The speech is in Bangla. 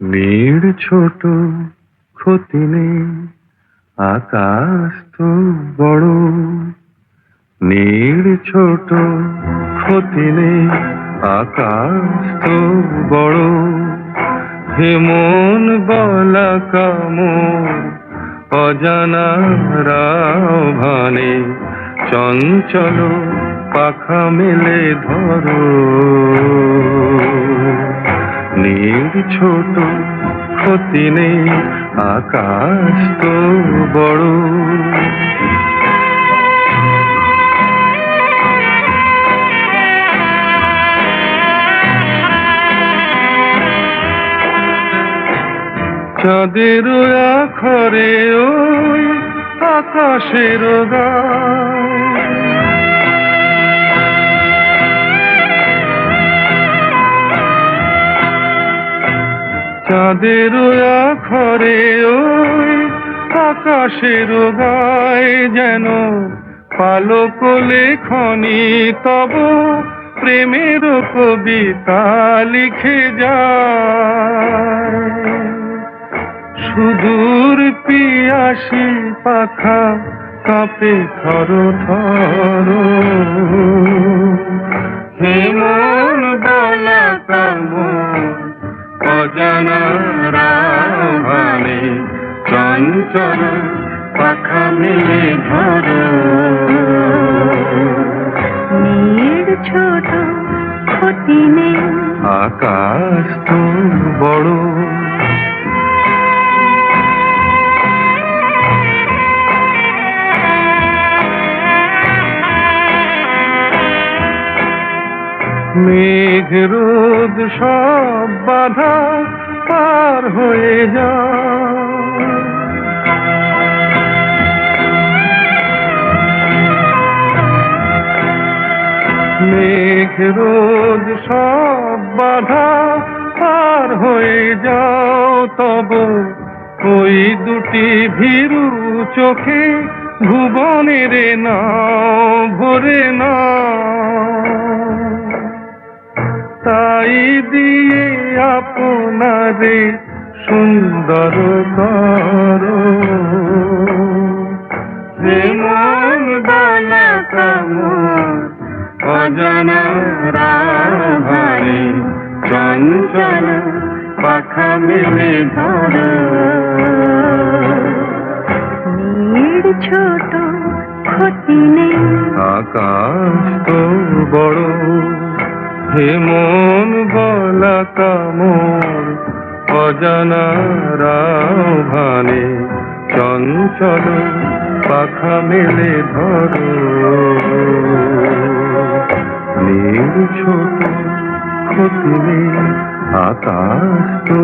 নীড় ছোট ক্ষতি নেই, আকাশ তো বড়। নীড় ছোট ক্ষতি নেই, আকাশ তো বড়। হেমন বলা কামর, অজানা রাভানে, চঞ্চল পাখা মেলে ধরো। নীড় ছোট ক্ষতি নেই আকাশ তো বড়। চাঁদের আখরে ওই আকাশের গায় চাঁদের আখরে ওই আকাশের গায় যেন পালক লেখনি তব প্রেমের কবিতা লিখে যায়। সুদূর পিয়াসি পাখা কাপে থর থর হেমন বলা অজানা রাভানে চঞ্চল পাখা মেলে ধর। নীড় ছোট ক্ষতি নেই আকাশ তো বড় মেঘ রোদ সব বাধা পার হয়ে যা মেঘ রোদ সব বাধা পার হয়ে যাও, তব ওই দুটি ভীরু চোখে ভুবনের নাও, ভরে না আপনারে সুন্দর করো। বালা অজানা রাভারে চঞ্চল পাখা মেলে ধরো। ছোট ক্ষতি নেই। আকাশ তো বড়। হেমন বলা কামন অজানা রাভানে চঞ্চল পাখা মেলে ধরো। নীল ছোট ক্ষতি নেই আকাশ তো